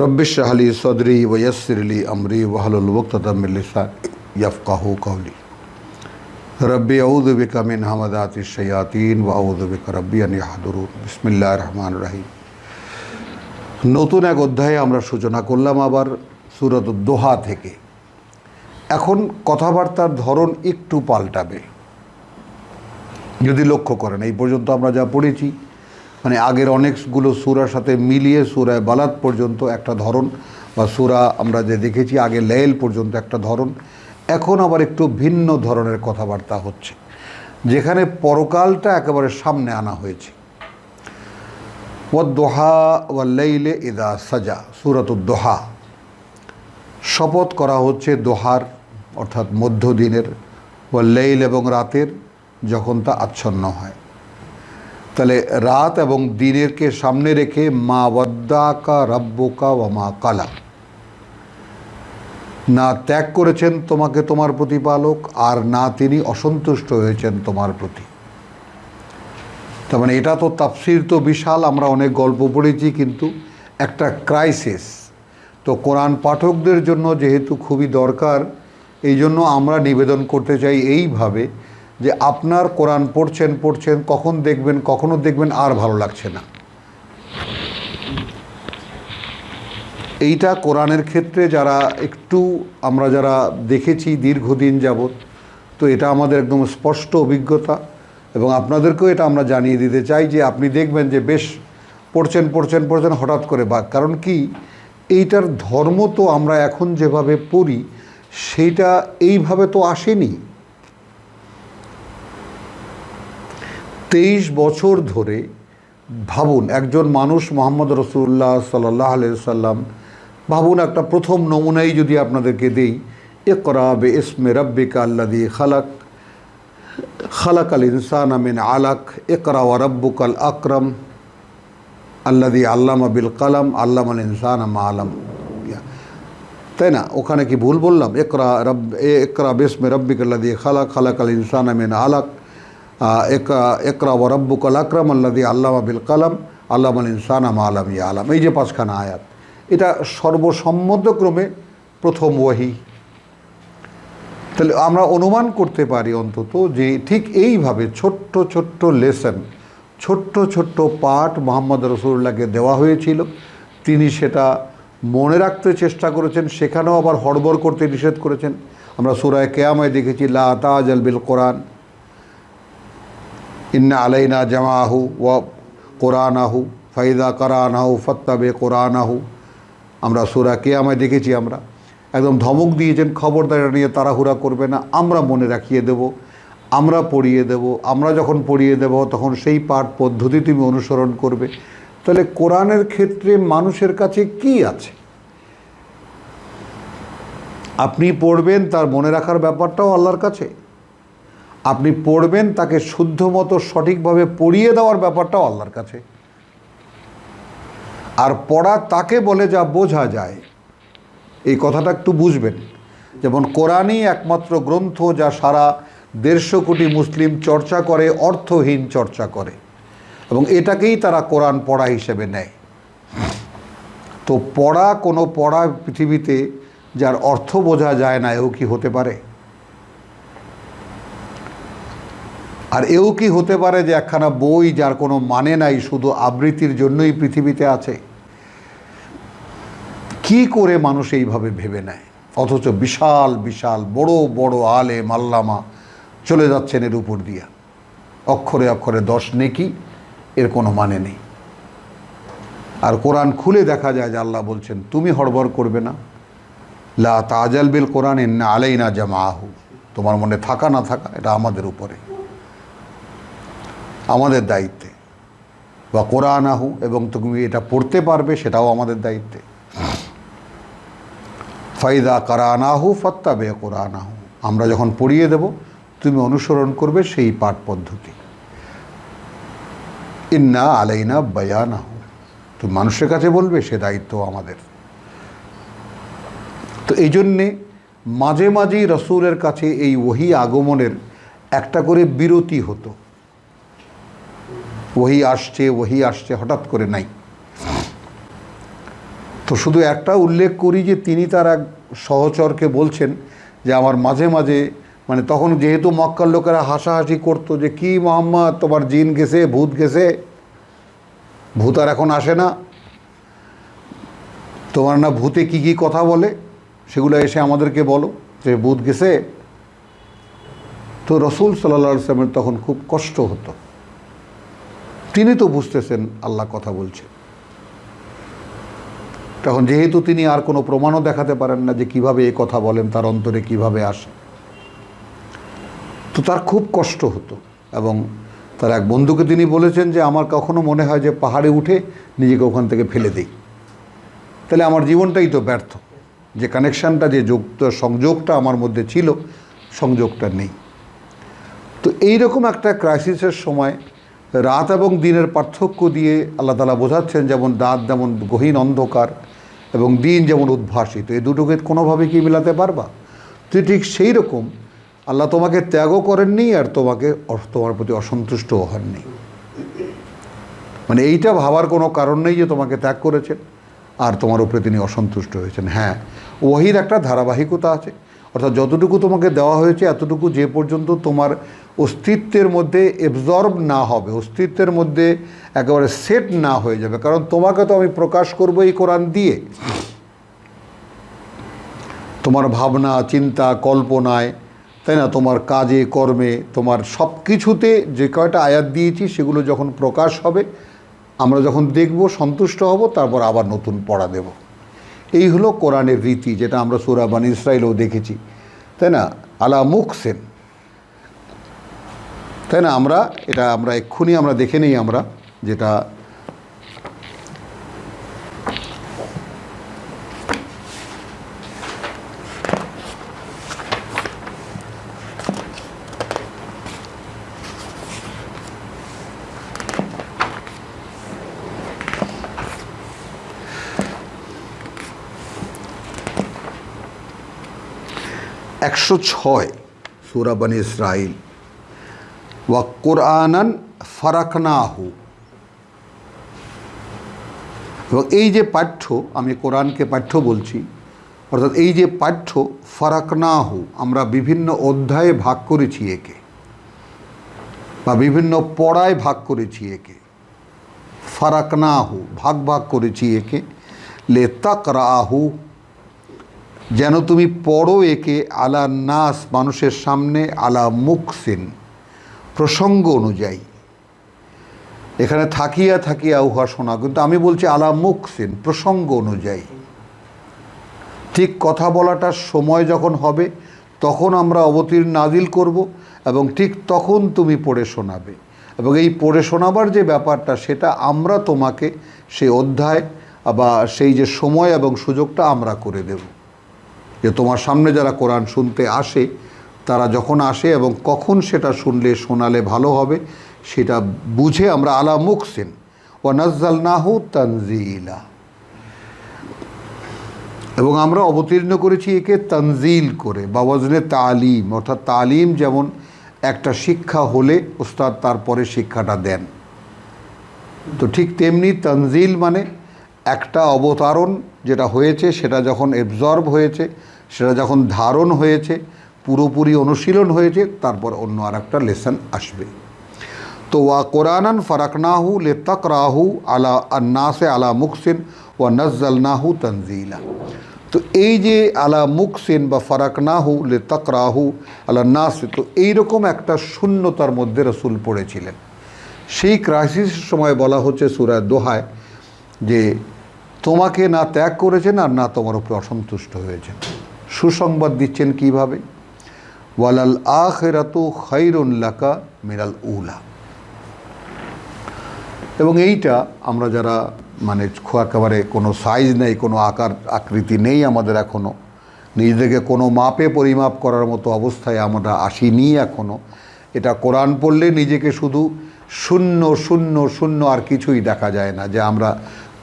রব্বিশ আহলি সদরি ওয়সরলি আমরি ওয়াহলুল ওক্তমিল্লিসান ইয়াফকাহু কওলি। রব্বি, আউযু বিকা মিন হামাদাতিশ শায়াতিন ওয়া আউযু বিকা রব্বি আন ইয়াহদুরুন। বিসমিল্লাহির রহমানির রহিম। নতুন এক অধ্যায়ে আমরা সূচনা করলাম আবার সুরত দোহা থেকে। এখন কথাবার্তার ধরন একটু পাল্টাবে। যদি লক্ষ্য করেন, এই পর্যন্ত আমরা যা পড়েছি মানে আগের অনেকগুলো সুরার সাথে মিলিয়ে সুরায় বালাত পর্যন্ত একটা ধরন বা সুরা আমরা যে দেখেছি, আগে লেল পর্যন্ত একটা ধরন। এখন আবার একটু ভিন্ন ধরনের কথাবার্তা হচ্ছে, যেখানে পরকালটা একেবারে সামনে আনা হয়েছে। ওয়াদ্দোহা ওয়াল্লাইলে ইদা সাজা, সুরতুদ্দোহা। শপথ করা হচ্ছে দোহার, অর্থাৎ মধ্যদিনের ওয়াল্লাইল এবং রাতের, যখন তা আচ্ছন্ন হয়। তাহলে রাত এবং দিনেরকে সামনে রেখে মা ওয়াদ্দাকা রাব্বুকা ওয়া মা কালা। না ত্যাগ করেছেন তোমাকে তোমার প্রতিপালক আর না তিনি অসন্তুষ্ট হয়েছেন তোমার প্রতি। তার মানে এটা তো তাফসির তো বিশাল, আমরা অনেক গল্প পড়েছি, কিন্তু একটা ক্রাইসিস তো কোরআন পাঠকদের জন্য যেহেতু খুবই দরকার, এই জন্য আমরা নিবেদন করতে চাই এইভাবে যে আপনার কোরআন পড়ছেন পড়ছেন, কখন দেখবেন, কখনো দেখবেন আর ভালো লাগছে না। এইটা কোরআনের ক্ষেত্রে যারা একটু, আমরা যারা দেখেছি দীর্ঘদিন যাবৎ, তো এটা আমাদের একদম স্পষ্ট অভিজ্ঞতা এবং আপনাদেরকেও এটা আমরা জানিয়ে দিতে চাই যে আপনি দেখবেন যে বেশ পড়ছেন পড়ছেন পড়ছেন, হঠাৎ করে বা কারণ কি? এইটার ধর্ম তো আমরা এখন যেভাবে পড়ি, সেইটা এইভাবে তো আসেনি। তেইশ বছর ধরে ভাবুন, একজন মানুষ মোহাম্মদ রসুল্লাহ সাল্লাহ সাল্লাম ভাবুন একটা প্রথম নমুনাই যদি আপনাদেরকে দেই একরা বে ইসমে রব্বিকা আল্লাদি খালাক খালাক আল ইনসান আমিন আলাক একরা ওয়া রব্বুকাল আকরম আল্লাদি আল্লামা বিল কালাম আল্লাম আল ইনসান আমা আলম। তাই না? ওখানে কি ভুল বললাম? একরা রব একরা বেসমে রব্বিক রব্বিকাল্লাদি খালাক খালাক আল ইনসান আমিন আলাক একরা ও রব্বুকাল আকরম আল্লাদি আল্লামা বিল কালাম আল্লাম আল ইনসান আমা আলম ইয়া আলম এই যে পাঁচখানা আয়াত, এটা সর্বসম্মতক্রমে প্রথম ওয়াহি। তাহলে আমরা অনুমান করতে পারি অন্তত যে ঠিক এইভাবে ছোট্ট ছোট্ট লেসন, ছোট্ট ছোট্ট পাঠ মোহাম্মদ রসুল্লাহকে দেওয়া হয়েছিল। তিনি সেটা মনে রাখতে চেষ্টা করেছেন, সেখানেও আবার হড়বড় করতে নিষেধ করেছেন। আমরা সুরায় কেয়ামায় দেখেছি, লা তাজ বিল কোরআন। ইন্না আলাইনা জামাহু ওয়া কোরআন আহু ফাইদা আহু ফত্তাবে কোরআন আহু আমরা সুরা কেয়ামায় দেখেছি আমরা। একদম ধমক দিয়েছেন খবরদার নিয়ে তাড়াহুড়া করবে না। আমরা মনে রাখিয়ে দেব, আমরা পড়িয়ে দেব, আমরা যখন পড়িয়ে দেব, তখন সেই পাঠ পদ্ধতি তুমি অনুসরণ করবে। তাহলে কোরআনের ক্ষেত্রে মানুষের কাছে কি আছে? আপনি পড়বেন, তার মনে রাখার ব্যাপারটাও আল্লাহর কাছে। আপনি পড়বেন, তাকে শুদ্ধ মতো সঠিকভাবে পড়িয়ে দেওয়ার ব্যাপারটাও আল্লাহর কাছে। আর পড়া তাকে বলে যা বোঝা যায়। এই কথাটা একটু বুঝবেন। যেমন কোরআনই একমাত্র গ্রন্থ যা সারা দেড়শো কোটি মুসলিম চর্চা করে, অর্থহীন চর্চা করে। এবং এটাকেই তারা কোরআন পড়া হিসেবে নেয়। তো পড়া কোনো পড়া পৃথিবীতে যার অর্থ বোঝা যায় না, এও কি হতে পারে? আর এও কি হতে পারে যে একখানা বই যার কোনো মানে নাই, শুধু আবৃত্তির জন্যই পৃথিবীতে আছে? কি করে মানুষ এইভাবে ভেবে নেয়? অথচ বিশাল বিশাল, বড় বড় আলে মাল্লামা চলে যাচ্ছেন এর উপর দিয়া। অক্ষরে অক্ষরে দশ নেকি, এর কোনো মানে নেই। আর কোরআন খুলে দেখা যায় যে আল্লাহ বলছেন, তুমি হড়বড় করবে না। লা তাজাল বিল কোরআন এন্না আলাই না জামা আহু তোমার মনে থাকা না থাকা, এটা আমাদের উপরে। আমাদের দায়িত্বে। বা কোরআন আহু এবং তুমি এটা পড়তে পারবে সেটাও আমাদের দায়িত্বে। ফাইদা কারানাহু ফত্তাবে কোরআনাহু। আমরা যখন পড়িয়ে দেব, তুমি অনুসরণ করবে সেই পাঠ পদ্ধতি। ইন্না আলাইনা বয়ানাহু। তুমি মানুষের কাছে বলবে, সে দায়িত্ব আমাদের। তো এই জন্যে মাঝে মাঝেই রসুলের কাছে এই ওহি আগমনের একটা করে বিরতি হতো। ওহি আসছে ওহি আসছে, হঠাৎ করে নাই। তো শুধু একটা উল্লেখ করি যে তিনি তার এক সহচরকে বলছেন যে আমার মাঝে মাঝে মানে তখন যেহেতু মক্কার লোকেরা হাসাহাসি করতো যে কি মোহাম্মদ, তোমার জিন গেছে, ভূত গেছে, ভূত আর এখন আসে না। তোমার না ভূতে কি কি কথা বলে, সেগুলো এসে আমাদেরকে বলো যে ভূত গেছে। তো রসুল সাল্লা সাল্লামের তখন খুব কষ্ট হতো। তিনি তো বুঝতেছেন আল্লাহ কথা বলছে। তখন যেহেতু তিনি আর কোনো প্রমাণও দেখাতে পারেন না যে কীভাবে এই কথা বলেন, তার অন্তরে কীভাবে আসে। তো তার খুব কষ্ট হতো এবং তার এক বন্ধুকে তিনি বলেছেন যে, আমার কখনো মনে হয় যে পাহাড়ে উঠে নিজেকে ওখান থেকে ফেলে দিই। তাহলে আমার জীবনটাই তো ব্যর্থ। যে কানেকশানটা যে যুক্ত, সংযোগটা আমার মধ্যে ছিল, সংযোগটা নেই। তো এই রকম একটা ক্রাইসিসের সময় রাত এবং দিনের পার্থক্য দিয়ে আল্লাহ তালা বোঝাচ্ছেন যেমন রাত যেমন গহীন অন্ধকার এবং দিন যেমন উদ্ভাসিত। এই দুটোকে কোনোভাবে কি মিলাতে পারবা? তুই ঠিক সেই রকম আল্লাহ তোমাকে ত্যাগও করেননি আর তোমাকে তোমার প্রতি অসন্তুষ্টও হননি। মানে এইটা ভাবার কোনো কারণ নেই যে তোমাকে ত্যাগ করেছেন আর তোমার উপরে তিনি অসন্তুষ্ট হয়েছেন। হ্যাঁ ওহির একটা ধারাবাহিকতা আছে। অর্থাৎ যতটুকু তোমাকে দেওয়া হয়েছে, এতটুকু যে পর্যন্ত তোমার অস্তিত্বের মধ্যে এবজর্ব না হবে, অস্তিত্বের মধ্যে একেবারে সেট না হয়ে যাবে। কারণ তোমাকে তো আমি প্রকাশ করব এই কোরআন দিয়ে। তোমার ভাবনা, চিন্তা, কল্পনায়, তাই না? তোমার কাজে, কর্মে, তোমার সব কিছুতে যে কয়টা আয়াত দিয়েছি, সেগুলো যখন প্রকাশ হবে, আমরা যখন দেখব, সন্তুষ্ট হব, তারপর আবার নতুন পড়া দেব। এই হলো কোরআনের রীতি, যেটা আমরা সুরাবান ইসরায়েলও দেখেছি। তাই না? আলা মুখসেন। তাই না? আমরা, এটা আমরা এক্ষুনি আমরা দেখে নিই আমরা, যেটা একশো ছয় সুরাবান ইসরাইল ওয়া কোরআনান ফারাকনাহু। এবং এই যে পাঠ্য আমি কোরআনকে পাঠ্য বলছি, অর্থাৎ এই যে পাঠ্য ফারাকনাহু, আমরা বিভিন্ন অধ্যায়ে ভাগ করেছি একে, বা বিভিন্ন পড়ায় ভাগ করেছি একে, ফারাকনাহু, ভাগ ভাগ করেছি একে, লে তাকরাহু যেন তুমি পড়ো একে আলা নাস, মানুষের সামনে আলা মুখসিন। প্রসঙ্গ অনুযায়ী। এখানে থাকিয়া থাকিয়া উহা শোনা, কিন্তু আমি বলছি আলা মুখসিন, প্রসঙ্গ অনুযায়ী। ঠিক কথা বলাটার সময় যখন হবে, তখন আমরা অবতীর্ণ নাজিল করব এবং ঠিক তখন তুমি পড়ে শোনাবে। এবং এই পড়ে শোনাবার যে ব্যাপারটা, সেটা আমরা তোমাকে সেই অধ্যায় বা সেই যে সময় এবং সুযোগটা আমরা করে দেব। যে তোমার সামনে যারা কোরআন শুনতে আসে, তারা যখন আসে এবং কখন সেটা শুনলে, শোনালে ভালো হবে, সেটা বুঝে আমরা আলা মুখসেন। ও নাহু তানজিলা। এবং আমরা অবতীর্ণ করেছি একে তানজিল করে, বা ওয়াজনে তালিম। অর্থাৎ তালিম যেমন একটা শিক্ষা হলে ওস্তাদ তারপরে শিক্ষাটা দেন। তো ঠিক তেমনি তানজিল মানে একটা অবতারণ যেটা হয়েছে, সেটা যখন এবজর্ব হয়েছে সেটা যখন ধারণ হয়েছে, পুরোপুরি অনুশীলন হয়েছে, তারপর অন্য আর একটা লেসন আসবে। তো ওয়া কোরআনান ফারাকনাহু লে তকরাহু আলা আন্নাসে আলা মুকসিন ওয়া নজ্জালনাহু তনজিলা। তো এই যে আলা মুকসিন বা ফারাকনাহু লে তকরাহু আলা নাসে তো এইরকম একটা শূন্যতার মধ্যে রসুল পড়েছিলেন। সেই ক্রাইসিসের সময় বলা হচ্ছে সুরায় দোহায় যে, তোমাকে না ত্যাগ করেছেন আর না তোমার উপরে অসন্তুষ্ট হয়েছেন। সুসংবাদ দিচ্ছেন কীভাবে? ওয়ালাল আখেরাতু খৈরুন লাকা মিনাল উলা। এবং এইটা আমরা যারা মানে একেবারে কোনো সাইজ নেই, কোনো আকার, আকৃতি নেই আমাদের এখনও নিজেদেরকে কোনো মাপে পরিমাপ করার মতো অবস্থায় আমরা আসিনি এখনও এটা কোরআন পড়লে নিজেকে শুধু শূন্য শূন্য শূন্য আর কিছুই দেখা যায় না যে আমরা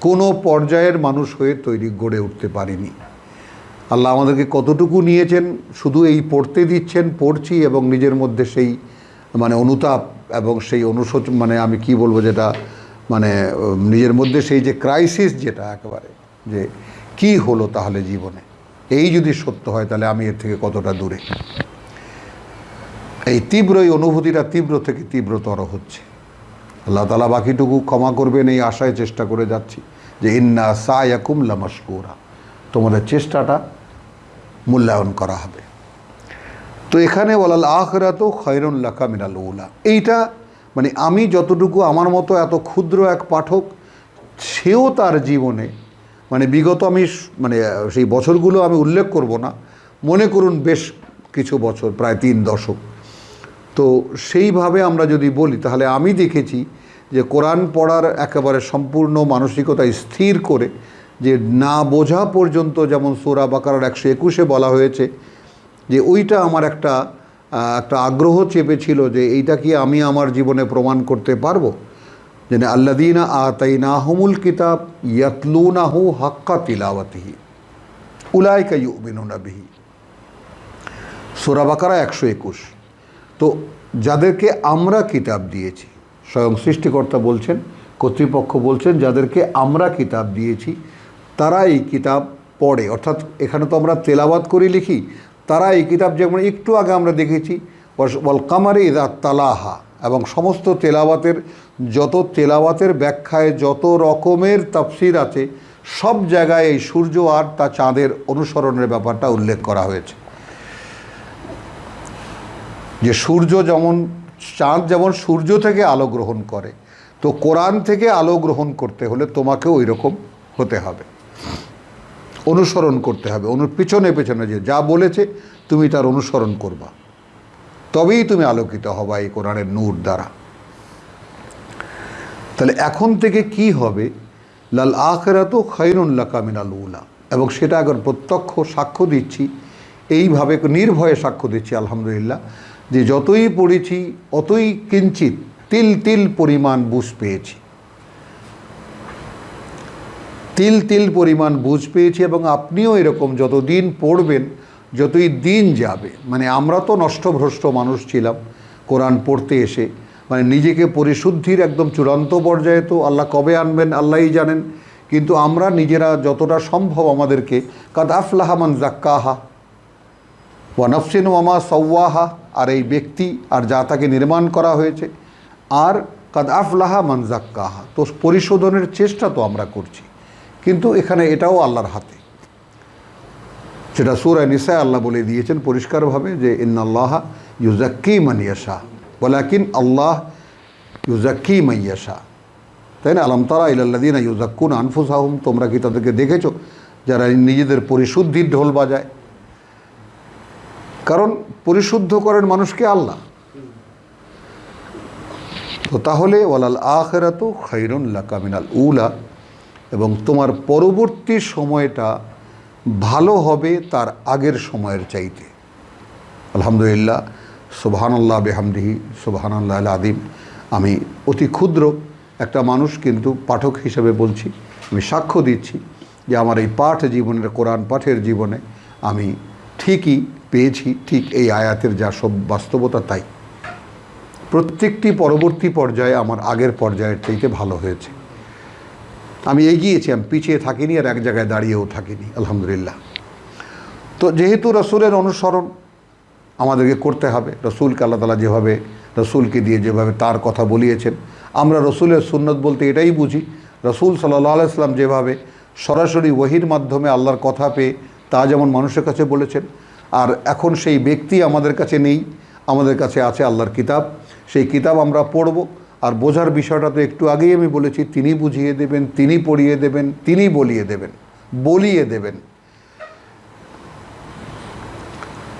কোনো পর্যায়ের মানুষ হয়ে তৈরি গড়ে উঠতে পারিনি। আল্লাহ আমাদেরকে কতটুকু নিয়েছেন, শুধু এই পড়তে দিচ্ছেন, পড়ছি এবং নিজের মধ্যে সেই মানে অনুতাপ এবং সেই অনুশোচ মানে আমি কি বলব যেটা মানে নিজের মধ্যে সেই যে ক্রাইসিস যেটা একেবারে, যে কি হলো তাহলে জীবনে? এই যদি সত্য হয় তাহলে আমি এর থেকে কতটা দূরে? এই তীব্র এই অনুভূতিটা তীব্র থেকে তীব্রতর হচ্ছে। আল্লাহ তালা বাকিটুকু ক্ষমা করবেন, এই আশায় চেষ্টা করে যাচ্ছি যে ইন্না সা সায়াকুম লামাশকুরা। তোমাদের চেষ্টাটা মূল্যায়ন করা হবে। তো এখানে বলাল আখরাত খৈরুল্লাকা মিনাল উলা। এইটা মানে আমি যতটুকু আমার মতো এত ক্ষুদ্র এক পাঠক, সেও তার জীবনে মানে বিগত আমি মানে সেই বছরগুলো আমি উল্লেখ করব না, মনে করুন বেশ কিছু বছর, প্রায় তিন দশক। তো সেইভাবে আমরা যদি বলি, তাহলে আমি দেখেছি যে কোরআন পড়ার একেবারে সম্পূর্ণ মানসিকতা স্থির করে যে না বোঝা পর্যন্ত যেমন সোরা বাকারার একশো একুশে বলা হয়েছে, যে ওইটা আমার একটা একটা আগ্রহ চেপেছিল যে এইটা কি আমি আমার জীবনে প্রমাণ করতে পারব? যে আল্লাদিনা আতাইনা হুমুল কিতাব ইয়াতলুনাহু হাক্কা তিলাওয়াতিহি, উলাইকা ইউমিনুনা বিহি। সোরা বাকারা একশো একুশ। তো যাদেরকে আমরা কিতাব দিয়েছি, স্বয়ং সৃষ্টিকর্তা বলছেন, কর্তৃপক্ষ বলছেন, যাদেরকে আমরা কিতাব দিয়েছি তারা এই কিতাব পড়ে। অর্থাৎ এখানে তো আমরা তেলাবাত করে, লিখি। তারা এই কিতাব যেমন একটু আগে আমরা দেখেছি বল কামারে ইদা তালাহা। এবং সমস্ত তেলাওয়াতের, যত তেলাওয়াতের ব্যাখ্যায়, যত রকমের তাফসির আছে, সব জায়গায় এই সূর্য আর তা চাঁদের অনুসরণের ব্যাপারটা উল্লেখ করা হয়েছে। যে সূর্য যেমন, চাঁদ যেমন সূর্য থেকে আলো গ্রহণ করে, তো কোরআন থেকে আলো গ্রহণ করতে হলে তোমাকেও ওই রকম হতে হবে। অনুসরণ করতে হবে। অনু, পিছনে পেছনে যে যা বলেছে, তুমি তার অনুসরণ করবা। তবেই তুমি আলোকিত হবা এই কোরআনের নূর দ্বারা। তাহলে এখন থেকে কি হবে? লাল আখেরাত খৈরুল্লা কামিনাল উলা। এবং সেটা এখন প্রত্যক্ষ সাক্ষ্য দিচ্ছি। এইভাবে নির্ভয়ে সাক্ষ্য দিচ্ছি, আলহামদুলিল্লাহ, যে যতই পড়েছি, অতই কিঞ্চিত তিল তিল পরিমাণ বুঝ পেয়েছি। তিল তিল পরিমাণ বুঝ পেয়েছি এবং আপনিও এরকম যতদিন পড়বেন, যতই দিন যাবে মানে আমরা তো নষ্টভ্রষ্ট মানুষ ছিলাম কোরআন পড়তে এসে মানে নিজেকে পরিশুদ্ধির একদম চূড়ান্ত পর্যায়ে তো আল্লাহ কবে আনবেন আল্লাহই জানেন, কিন্তু আমরা নিজেরা যতটা সম্ভব আমাদেরকে, কাদ আফলাহামান জাক্কাহা ওয়া নফসিন ওয়ামা সওয়াহা আর এই ব্যক্তি, আর যা তাকে নির্মাণ করা হয়েছে, আর কাদ আফলাহা তো পরিশোধনের চেষ্টা তো আমরা করছি। কিন্তু এখানে এটাও আল্লাহর হাতে। সেটা সুরায় নিসায় আল্লাহ বলে দিয়েছেন পরিষ্কারভাবে যে, ইন্নাল্লাহ ইউজাক্কি মানিয়াশা বলাকিন আল্লাহ ইউজাক্কি মাইয়াশা তাই না? আলম তারা ইলাল্লাদিন ইউজাক্কুন আনফুসাহুম, তোমরা কি তাদেরকে দেখেছ? যারা নিজেদের পরিশুদ্ধির ঢোল বাজায়। কারণ পরিশুদ্ধ করেন মানুষকে আল্লাহ। তো তাহলে, ওয়ালাল আখেরাত খৈরুন লাকামিনাল উলা। এবং তোমার পরবর্তী সময়টা ভালো হবে তার আগের সময়ের চাইতে। আলহামদুলিল্লাহ, সুবহানাল্লাহ বেহামদিহি, সুবহানাল্লাহ আদিম আমি অতি ক্ষুদ্র একটা মানুষ কিন্তু পাঠক হিসেবে বলছি, আমি সাক্ষ্য দিচ্ছি যে আমার এই পাঠ জীবনের, কোরআন পাঠের জীবনে আমি ঠিকই পেয়েছি, ঠিক এই আয়াতের যা সব বাস্তবতা তাই। প্রত্যেকটি পরবর্তী পর্যায়ে আমার আগের পর্যায়ের চাইতে ভালো হয়েছে। আমি এগিয়েছি, আমি পিছিয়ে থাকিনি আর এক জায়গায় দাঁড়িয়েও থাকিনি, আলহামদুলিল্লাহ। তো যেহেতু রসুলের অনুসরণ আমাদেরকে করতে হবে, রসুলকে আল্লাহ তালা যেভাবে, রসুলকে দিয়ে যেভাবে তার কথা বলিয়েছেন, আমরা রসুলের সুন্নত বলতে এটাই বুঝি, রসুল সাল্লাহ আলাইসলাম যেভাবে সরাসরি ওহির মাধ্যমে আল্লাহর কথা পেয়ে তা যেমন মানুষের কাছে বলেছেন, আর এখন সেই ব্যক্তি আমাদের কাছে নেই, আমাদের কাছে আছে আল্লাহর কিতাব, সেই কিতাব আমরা পড়ব আর বোঝার বিষয়টা তো একটু আগেই আমি বলেছি, তিনি বুঝিয়ে দেবেন, তিনি পড়িয়ে দেবেন, তিনি বলিয়ে দেবেন বলিয়ে দেবেন।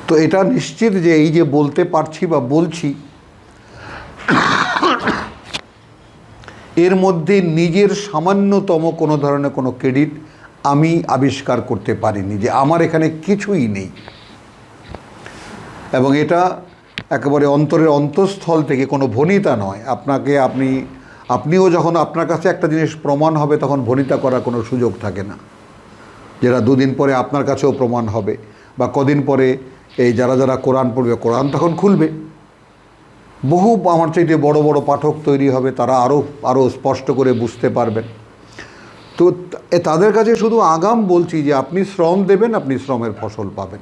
তো এটা নিশ্চিত যে এই যে বলতে পারছি বা বলছি, এর মধ্যে নিজের সামান্যতম কোনো ধরনের কোনো ক্রেডিট আমি আবিষ্কার করতে পারিনি, যে আমার এখানে কিছুই নেই। এবং এটা একেবারে অন্তরের অন্তঃস্থল থেকে কোনো ভনিতা নয়। আপনাকে আপনি, আপনিও যখন আপনার কাছে একটা জিনিস প্রমাণ হবে, তখন ভনিতা করার কোনো সুযোগ থাকে না। যেটা দুদিন পরে আপনার কাছেও প্রমাণ হবে বা কদিন পরে এই যারা যারা কোরআন পড়বে, কোরআন তখন খুলবে। বহু, আমার চাইতে বড় বড় পাঠক তৈরি হবে, তারা আরও আরও স্পষ্ট করে বুঝতে পারবেন। তো তাদের কাছে শুধু আগাম বলছি যে, আপনি শ্রম দেবেন, আপনি শ্রমের ফসল পাবেন।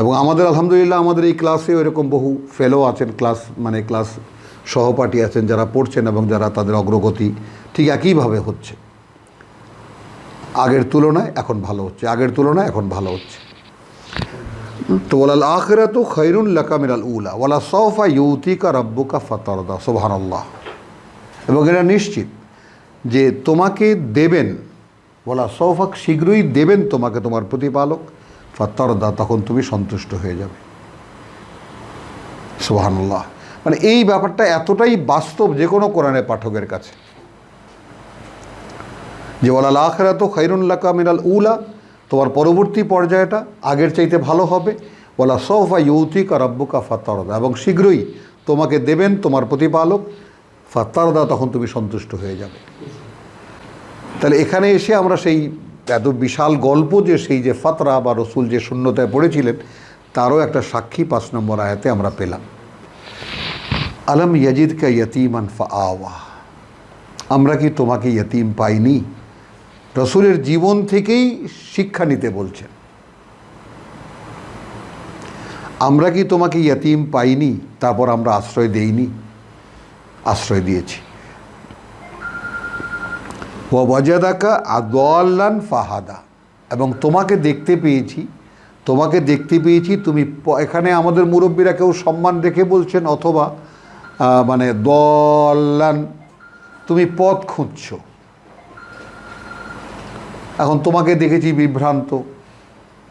এবং আমাদের, আলহামদুলিল্লাহ, আমাদের এই ক্লাসে এরকম বহু ফেলো আছেন ক্লাস মানে ক্লাস সহপাঠী আছেন যারা পড়ছেন এবং যারা তাদের অগ্রগতি ঠিক একইভাবে হচ্ছে। আগের তুলনায় এখন ভালো হচ্ছে, আগের তুলনায় এখন ভালো হচ্ছে। তো ওলাল আখেরাত খৈরুল লাকামিরাল উলা ওলা সৌফা ইউতিকা রব্বুকা ফতরদা সোহানাল্লাহ এবং এটা নিশ্চিত যে তোমাকে দেবেন বলা সৌফাক শীঘ্রই দেবেন তোমাকে তোমার প্রতিপালক ফতরদা তখন তুমি সন্তুষ্ট হয়ে যাবে। সোহানুল্লাহ মানে এই ব্যাপারটা এতটাই বাস্তব যে কোনো কোরআনের পাঠকের কাছে। যে ওলাল আখেরা তো খৈরুল্লাকা মিনাল উলা, তোমার পরবর্তী পর্যায়টা আগের চাইতে ভালো হবে। ওলা সৌফা ইউতিকা রব্বুকা ফাত্তারদা এবং শীঘ্রই তোমাকে দেবেন তোমার প্রতিপালক। ফাত্তারদা তখন তুমি সন্তুষ্ট হয়ে যাবে। তাহলে এখানে এসে আমরা সেই এত বিশাল গল্প যে সেই যে ফাতরা বা রসুল যে শূন্যতায় পড়েছিলেন, তারও একটা সাক্ষী পাঁচ নম্বর আয়াতে আমরা পেলাম। আলম ইয়াজিদকা ইয়তিমান ফা আওয়া আমরা কি তোমাকে ইয়তিম পাইনি? রসুলের জীবন থেকেই শিক্ষা নিতে বলছেন। আমরা কি তোমাকে ইয়তিম পাইনি? তারপর আমরা আশ্রয় দেইনি। আশ্রয় দিয়েছি। ওয়াজাদাকা আদাল্লান ফাহাদা। এবং তোমাকে দেখতে পেয়েছি, তোমাকে দেখতে পেয়েছি, তুমি এখানে আমাদের মুরব্বীরা কেউ সম্মান রেখে বলছেন অথবা মানে দল্লান তুমি পথ খুঁজছো। এখন তোমাকে দেখেছি বিভ্রান্ত,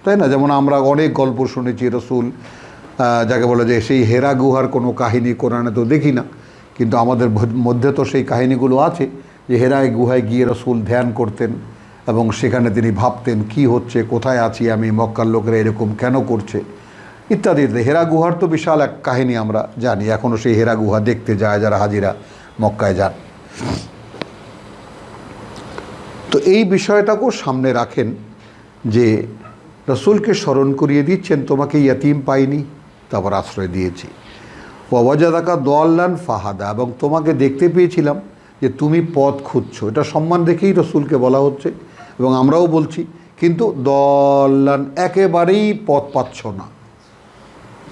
তাই না? যেমন আমরা অনেক গল্প শুনেছি রসুল যাকে বলে যে সেই হেরা গুহার কোনো কাহিনী কোরআনে তো দেখি না, কিন্তু আমাদের মধ্যে তো সেই কাহিনীগুলো আছে। যে হেরায় গুহায় গিয়ে রসুল ধ্যান করতেন এবং সেখানে তিনি ভাবতেন, কি হচ্ছে? কোথায় আছি আমি? মক্কার লোকেরা এরকম কেন করছে? ইত্যাদি। হেরা গুহার তো বিশাল এক কাহিনী আমরা জানি। এখনও সেই হেরা গুহা দেখতে যায় যারা হাজিরা মক্কায় যান। তো এই বিষয়টাকেও সামনে রাখেন যে রসুলকে স্মরণ করিয়ে দিচ্ছেন, তোমাকে ইয়াতিম পাইনি, তারপর আশ্রয় দিয়েছি। ওয়াজাদাকা দোয়াল্লান ফাহাদা এবং তোমাকে দেখতে পেয়েছিলাম যে তুমি পথ খুঁজছো। এটা সম্মান দেখেই রসুলকে বলা হচ্ছে এবং আমরাও বলছি, কিন্তু দল্লান একেবারেই পথ পাচ্ছ না।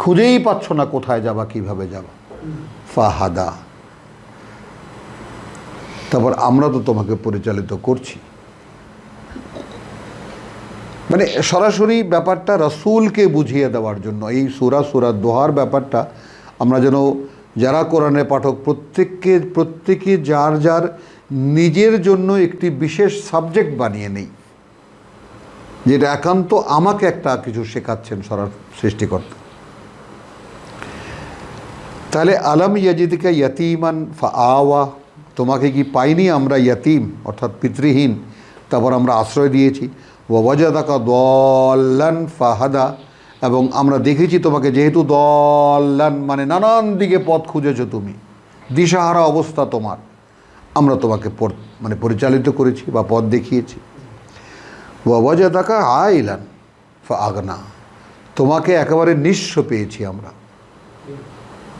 খুঁজেই পাচ্ছ না কোথায় যাবা, কীভাবে যাবা। ফাহাদা। তারপর আমরা তো তোমাকে পরিচালিত করছি। মানে সরাসরি ব্যাপারটা রসুলকে বুঝিয়ে দেওয়ার জন্য, এই সুরা সুরা দোহার ব্যাপারটা আমরা যেন যারা কোরআনের পাঠক, প্রত্যেককে, প্রত্যেকে যার যার নিজের জন্য একটি বিশেষ সাবজেক্ট বানিয়ে নেই। যেটা একান্ত আমাকে একটা কিছু শেখাচ্ছেন সরা সৃষ্টিকর্তা। তাহলে আলম ইয়াজিদিকা ইয়াতিমান ফা আওয়া তোমাকে কি পাইনি আমরা ইয়াতিম, অর্থাৎ পিতৃহীন, তারপর আমরা আশ্রয় দিয়েছি। ওয়াজাদাকা দল্লান ফাহাদা এবং আমরা দেখেছি তোমাকে যেহেতু দল্লান মানে নানান দিকে পথ খুঁজেছো তুমি। দিশাহারা অবস্থা তোমার। আমরা তোমাকে মানে পরিচালিত করেছি বা পথ দেখিয়েছি। ওয়াজাদাকা আইলান ফা আগনা তোমাকে একেবারে নিঃস্ব পেয়েছি আমরা।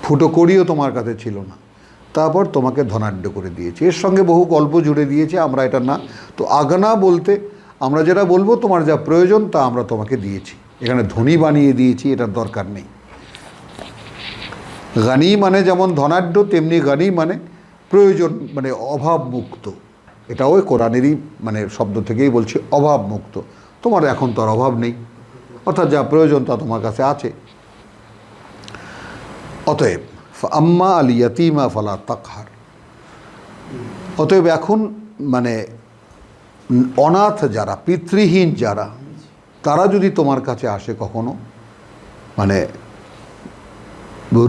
ফুটো করিও তোমার কাছে ছিল না। তারপর তোমাকে ধনাঢ্য করে দিয়েছি। এর সঙ্গে বহু গল্প জুড়ে দিয়েছে, আমরা এটা না তো আগনা বলতে আমরা যেটা বলব, তোমার যা প্রয়োজন তা আমরা তোমাকে দিয়েছি। এখানে ধনী বানিয়ে দিয়েছি, এটার দরকার নেই। গানি মানে যেমন ধনাঢ্য, তেমনি গানি মানে প্রয়োজন মানে অভাব মুক্ত এটাও কোরআনেরই মানে শব্দ থেকেই বলছি অভাব মুক্ত তোমার এখন তো আর অভাব নেই, অর্থাৎ যা প্রয়োজন তা তোমার কাছে আছে। অতএব আম্মা আল ইয়াতিমা ফালা তাকহার। অতএব এখন মানে অনাথ যারা, পিতৃহীন যারা তারা যদি তোমার কাছে আসে কখনো মানে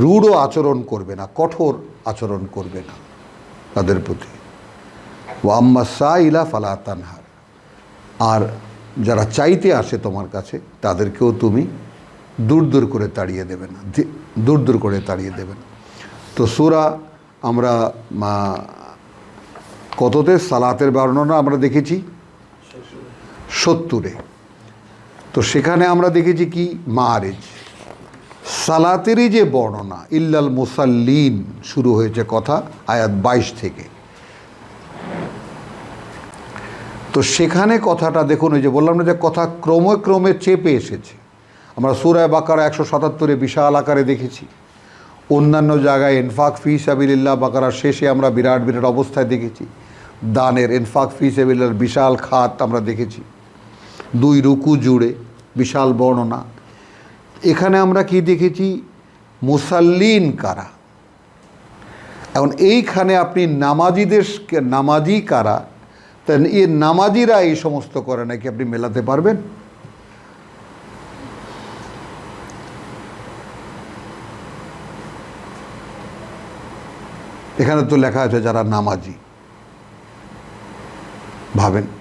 রূঢ় আচরণ করবে না, কঠোর আচরণ করবে না তাদের প্রতি। ও আম্মা সা ইলা ফালা তানহার। আর যারা চাইতে আসে তোমার কাছে, তাদেরকেও তুমি দূর দূর করে তাড়িয়ে দেবে না দূর দূর করে তাড়িয়ে দেবে না। তো সুরা আমরা কততে? সালাতের বর্ণনা আমরা দেখেছি? সত্তরে। তো সেখানে আমরা দেখেছি কি? মারেজ সালাতেরই যে বর্ণনা, ইল্লাল মুসাল্লিন শুরু হয়েছে কথা আয়াত বাইশ থেকে। তো সেখানে কথাটা দেখুন, ওই যে বললাম না যে কথা ক্রমে ক্রমে চেপে এসেছে। আমরা সুরায় বাকারা একশো সাতাত্তরে বিশাল আকারে দেখেছি। অন্যান্য জায়গায় ইনফাক ফি সাবিল্লাহ বাকারার শেষে আমরা বিরাট বিরাট অবস্থায় দেখেছি। দানের ইনফাক ফি সাবিল্লার বিশাল খাত আমরা দেখেছি। দুই রুকু জুড়ে, বিশাল বর্ণনা। এখানে আমরা কি দেখেছি? মুসাল্লিন কারা? এখন এইখানে আপনি নামাজিদের নামাজি কারা? তা এই নামাজিরা এই সমস্ত করে নাকি আপনি মেলাতে পারবেন? এখানে তো লেখা আছে যারা নামাজি। ভাবেন।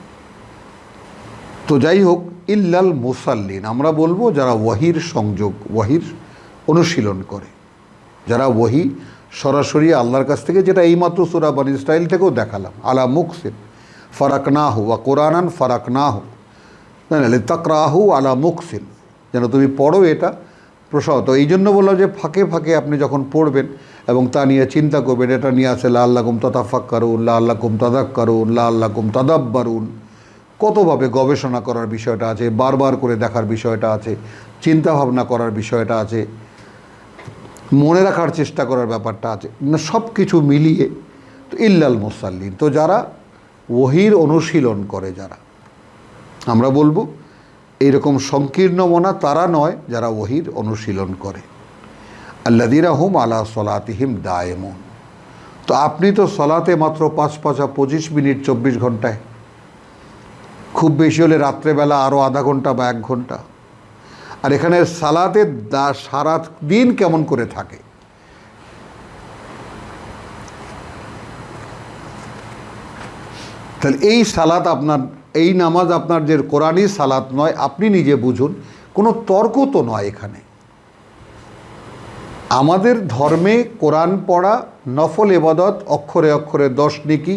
তো যাই হোক, ইল্লাল মুসাল্লিন, আমরা বলব যারা ওয়াহির সংযোগ, ওয়াহির অনুশীলন করে। যারা ওয়াহি সরাসরি আল্লাহর কাছ থেকে, যেটা এইমাত্র সুরা বানি ইসরাইল থেকেও দেখালাম, আলা মুকসিন ফারাক না হো ওয়া কোরআনান ফারাক না হো তাকরাহু আলা মুকসিন যেন তুমি পড়ো এটা প্রসব তো এই জন্য বললাম যে ফাঁকে ফাঁকে আপনি যখন পড়বেন এবং তা নিয়ে চিন্তা করবেন, এটা নিয়ে আসে লা আল্লাহ কুম ততাফাক কারুন লা আল্লাহ কুম তদাক কারুন লা আল্লাহ কুম তদাব্বারুন কতভাবে গবেষণা করার বিষয়টা আছে, বারবার করে দেখার বিষয়টা আছে চিন্তা ভাবনা করার বিষয়টা আছে, মনে রাখার চেষ্টা করার ব্যাপারটা আছে সব কিছু মিলিয়ে তো ইল্লাল মুসাল্লিন। তো যারা ওহির অনুশীলন করে যারা, আমরা বলব এইরকম সংকীর্ণ মনা তারা নয় যারা ওহির অনুশীলন করে। আল্লাদিরা হুম আলা সলাতিহিম দায়েমন। তো আপনি তো সলাতে মাত্র পাঁচ পাঁচা পঁচিশ মিনিট, চব্বিশ ঘন্টায় খুব বেশি হলে রাত্রেবেলা আরও আধা ঘণ্টা বা এক ঘণ্টা। আর এখানে সালাতে সারা দিন কেমন করে থাকে? তাহলে এই সালাত আপনার, এই নামাজ আপনার যে কোরআনই সালাত নয়, আপনি নিজে বুঝুন, কোনো তর্ক তো নয় এখানে। আমাদের ধর্মে কোরআন পড়া, নফল এবাদত অক্ষরে অক্ষরে দশ নিকি,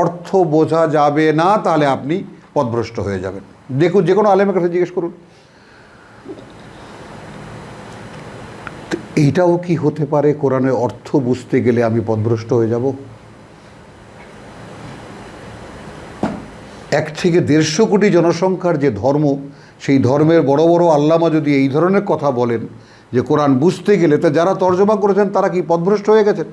অর্থ বোঝা যাবে না, তাহলে আপনি পথভ্রষ্ট হয়ে যাবেন। দেখুন, যে কোনো আলেমের কাছে জিজ্ঞেস করুন। এইটাও কি হতে পারে? কোরআনের অর্থ বুঝতে গেলে আমি পদভ্রষ্ট হয়ে যাব? এক থেকে দেড়শো কোটি জনসংখ্যার যে ধর্ম, সেই ধর্মের বড় বড় আল্লামা যদি এই ধরনের কথা বলেন যে কোরআন বুঝতে গেলে, তা যারা তর্জমা করেছেন, তারা কি পদভ্রষ্ট হয়ে গেছেন?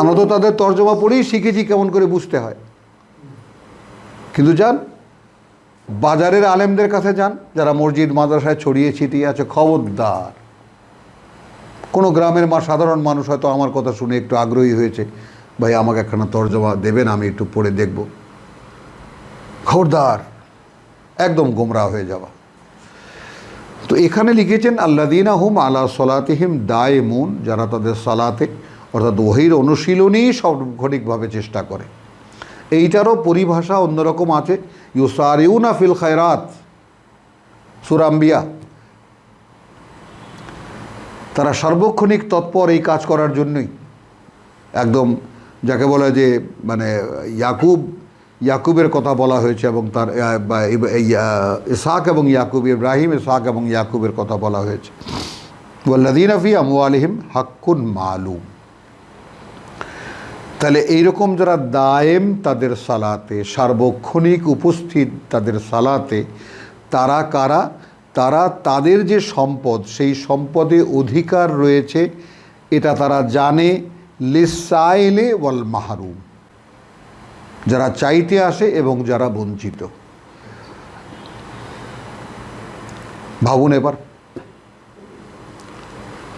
আমরা তো তাদের তর্জমা পড়েই শিখেছি কেমন করে বুঝতে হয়। কিন্তু যান, বাজারের আলেমদের কাছে যান, যারা মসজিদ, মাদ্রাসায় ছড়িয়ে ছিটিয়ে আছে, খবরদার। কোনো গ্রামের মা সাধারণ মানুষ হয়তো আমার কথা শুনে একটু আগ্রহী হয়েছে, ভাই, আমাকে একখানা তর্জমা দেবেন, আমি একটু পড়ে দেখব। খবরদার, একদম গোমরা হয়ে যাওয়া। তো এখানে লিখেছেন আল্লাদিনা হুম আলা সলাতিহিম দায়মুন যারা তাদের সালাতে অর্থাৎ ওহির অনুশীলনই সঠিকভাবে চেষ্টা করে। এইটারও পরিভাষা অন্যরকম আছে। ইউসারিউনা ফিল খায়রাত, সুরাম্বিয়া। তারা সার্বক্ষণিক তৎপর এই কাজ করার জন্যই। একদম যাকে বলে যে মানে ইয়াকুব, ইয়াকুবের কথা বলা হয়েছে এবং তার ইসহাক এবং ইয়াকুব, ইব্রাহিম, ইসহাক এবং ইয়াকুবের কথা বলা হয়েছে। ওয়াল্লাদিনা ফি আমওয়ালিহিম হাক্কুন মালুম। তাহলে এইরকম যারা দায়েম তাদের সালাতে, সার্বক্ষণিক উপস্থিত তাদের সালাতে, তারা কারা? তারা তাদের যে সম্পদ, সেই সম্পদে অধিকার রয়েছে, এটা তারা জানে, লিসাইলে ওয়াল মাহরুম। যারা চাইতে আসে এবং যারা বঞ্চিত। ভাবুন এবার।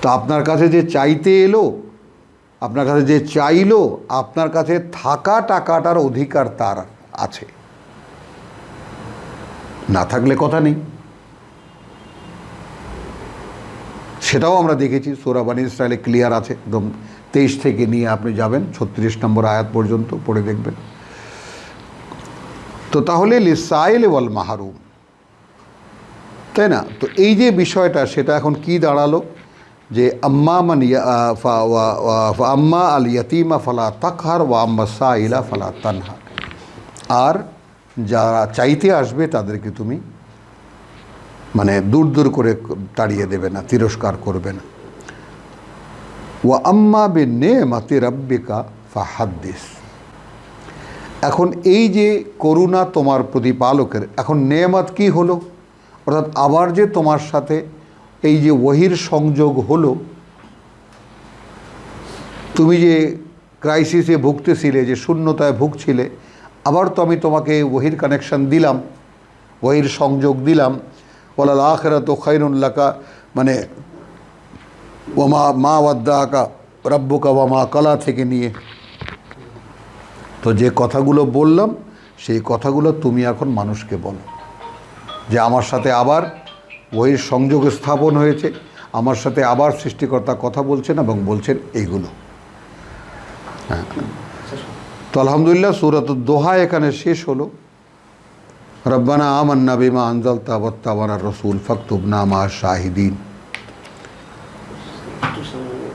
তো আপনার কাছে যে চাইতে এলো আপনার কাছে যে চাইলো, আপনার কাছে থাকা টাকাটার অধিকার তার আছে। না থাকলে কথা নেই। সেটাও আমরা দেখেছি, সোরাবানি ইসরায়েলে ক্লিয়ার আছে। একদম তেইশ থেকে নিয়ে আপনি যাবেন, ছত্রিশ নম্বর আয়াত পর্যন্ত পড়ে দেখবেন। তো তাহলে লিসাইল ওয়াল মাহারুম। তাই না? তো এই যে বিষয়টা, সেটা এখন কি দাঁড়াল? যে আম্মা মান আম্মা আল ইয়াতিমা ফালা তাকহার, ওয়া আম্মা সাইলা ফালা তানহার আর যারা চাইতে আসবে তাদেরকে তুমি মানে দূর দূর করে তাড়িয়ে দেবে না, তিরস্কার করবে না। ওয়া আম্মা বে নে মাতি রব্বিকা ফাহাদ্দিস। এখন এই যে করুণা তোমার প্রতিপালকের, এখন নেয়ামত কি হলো? অর্থাৎ আবার যে তোমার সাথে এই যে ওহির সংযোগ হলো, তুমি যে ক্রাইসিসে ভুগতেছিলে, যে শূন্যতায় ভুগছিলে, আবার তো আমি তোমাকে ওহির কানেকশন দিলাম, ওহির সংযোগ দিলাম। ওলাল আখেরা তো খৈরুল্লাকা মানে ওমা, মা ওয়াদ্দা আকা রব্বুকা ওয়ামা কলা থেকে নিয়ে। তো যে কথাগুলো বললাম, সেই কথাগুলো তুমি এখন মানুষকে বলো। যে আমার সাথে আবার ওহির সংযোগ স্থাপন হয়েছে। আমার সাথে আবার সৃষ্টিকর্তা কথা বলছেন এবং বলছেন এইগুলো। হ্যাঁ তো আলহামদুলিল্লাহ, সুরত দোহা এখানে শেষ হলো। রব্বানা আমান্না বিমা আনজাল তাবত্তাবানা রসুল, ফক্তুবনা মা শাহিদিন